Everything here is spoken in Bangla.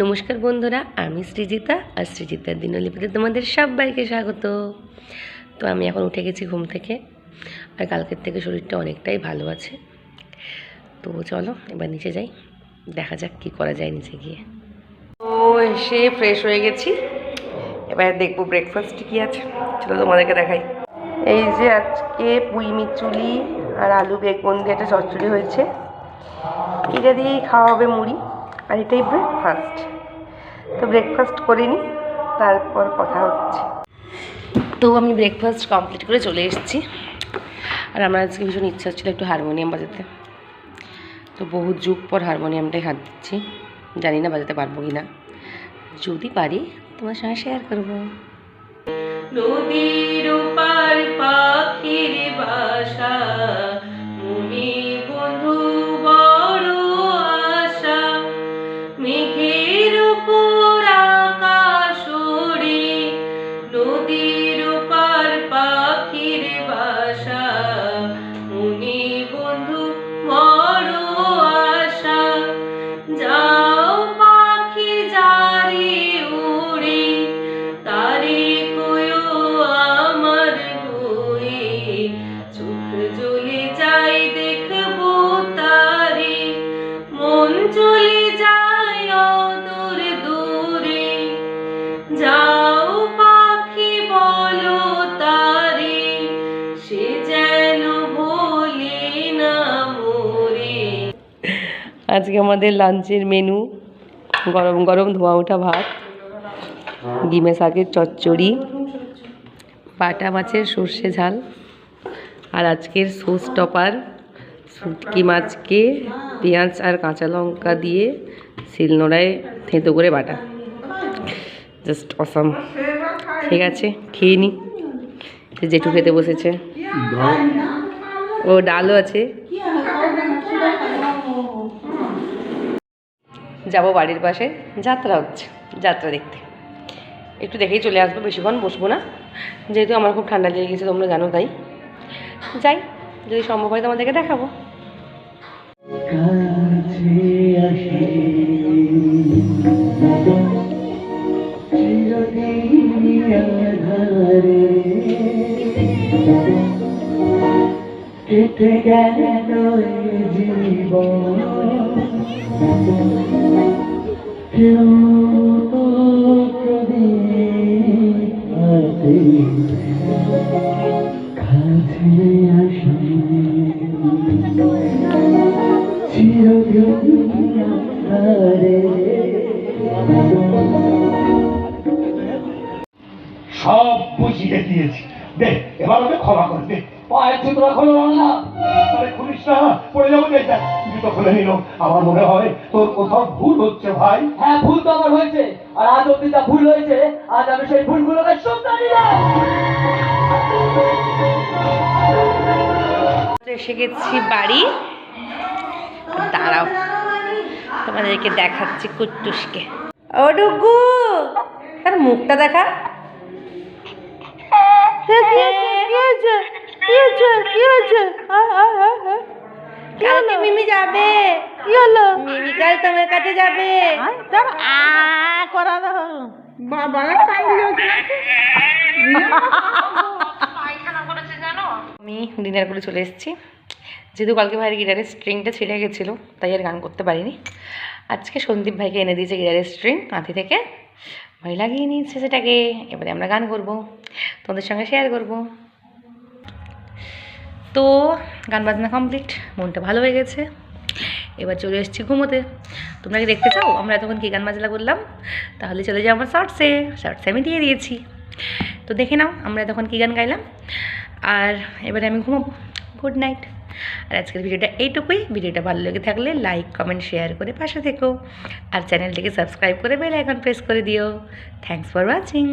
নমস্কার বন্ধুরা, আমি সৃজিতা আর সৃজিতার দিনলিপিতে তোমাদের সবাইকে স্বাগত। তো আমি এখন উঠে গেছি ঘুম থেকে আর কালকের থেকে শরীরটা অনেকটাই ভালো আছে। তো চলো, এবার নিচে যাই, দেখা যাক কী করা যায় নিচে গিয়ে। তো এসে ফ্রেশ হয়ে গেছি। এবার দেখব ব্রেকফাস্ট কী আছে। চলো তোমাদেরকে দেখাই। এই যে আজকে পুঁই মিচুলি আর আলু বেগুন দিয়ে একটা চচ্চড়ি হয়েছে। এটা দিয়েই খাওয়া হবে মুড়ি আর এটাই ব্রেকফাস্ট তো ব্রেকফাস্ট করে নিই তারপর কথা হচ্ছে। তো আমি ব্রেকফাস্ট কমপ্লিট করে চলে এসেছি। আর আমার আজকে ভীষণ ইচ্ছা হচ্ছিল একটু হারমোনিয়াম বাজাতে। তো বহু যুগ পর হারমোনিয়ামটাই হাত দিচ্ছি। জানি না বাজাতে পারব কি না যদি পারি তোমার সঙ্গে শেয়ার করব। নদীর বাসা আজকে আমাদের লাঞ্চের মেনু গরম গরম ধোয়া ওঠা ভাত ডিমে শাকের চচ্চড়ি বাটা মাছের সর্ষে ঝাল আর আজকের সোস টপার শুটকি মাছকে পেঁয়াজ আর কাঁচা লঙ্কা দিয়ে শিলনোড়ায় থেঁতো করে বাটা। জাস্ট অসাম ঠিক আছে খেয়ে নি। জেঠু খেতে বসেছে। ও ডালও আছে। যাব বাড়ির পাশে। যাত্রা হচ্ছে, যাত্রা দেখতে। একটু দেখেই চলে আসব, বেশিক্ষণ বসবো না। যেহেতু আমার খুব ঠান্ডা লেগে গেছে, তোমরা জানো তাই। যাই, যদি সম্ভব হয় তোমাদেরকে দেখাবো। কেটে গেল জীবন। সব বুঝিয়ে দিয়েছি। দে, এবার ওকে ক্ষমা করে দে। পায়ের জুতোটা খোলো না। আরে খুলিস না, পড়ে যাব দেখ জুতো খুলে নিল আমার মনে হয় তোর কোথাও ভুল হচ্ছে ভাই হ্যাঁ ভুল তো আমার হয়েছে আর আজ অব্দি যা ভুল হয়েছে আজ আমি সেই ভুলগুলোকে শুধরে নিলাম এসে গেছি বাড়ি দাঁড়াও তোমাদেরকে দেখাচ্ছি কুট্টুসকে ও ডুগু তার মুখটা দেখা কালকে মিমি যাবে? কি হলো? মিমি কাল তোমার কাছে যাবে। আমি ডিনার করে চলে এসেছি। যেহেতু কালকে ভাইয়ের গিটারের স্ট্রিংটা ছিঁড়ে গেছিল তাই আর গান করতে পারিনি। আজকে সন্দীপ ভাইকে এনে দিয়েছে গিটারের স্ট্রিং কাঁথি থেকে। ভাই লাগিয়ে নিয়েছে সেটাকে। এবারে আমরা গান করব। তোমাদের সঙ্গে শেয়ার করব। তো গান বাজনা কমপ্লিট মনটা ভালো হয়ে গেছে। এবার চলে এসেছি ঘুমোতে। তোমরা কি দেখতে চাও? আমরা এতক্ষণ কী গান বাজনা করলাম? তাহলে চলে যাও আমার শর্টসে শর্টসে আমি দিয়ে দিয়েছি। তো দেখে নাও, আমরা তখন কী গান গাইলাম? আর এবারে আমি ঘুমাবো। গুড নাইট আর আজকের ভিডিওটা এইটুকুই। ভিডিওটা ভালো লেগে থাকলে লাইক কমেন্ট শেয়ার করে পাশে থেকো। আর চ্যানেলটিকে সাবস্ক্রাইব করে বেল আইকন প্রেস করে দিও। Thanks for watching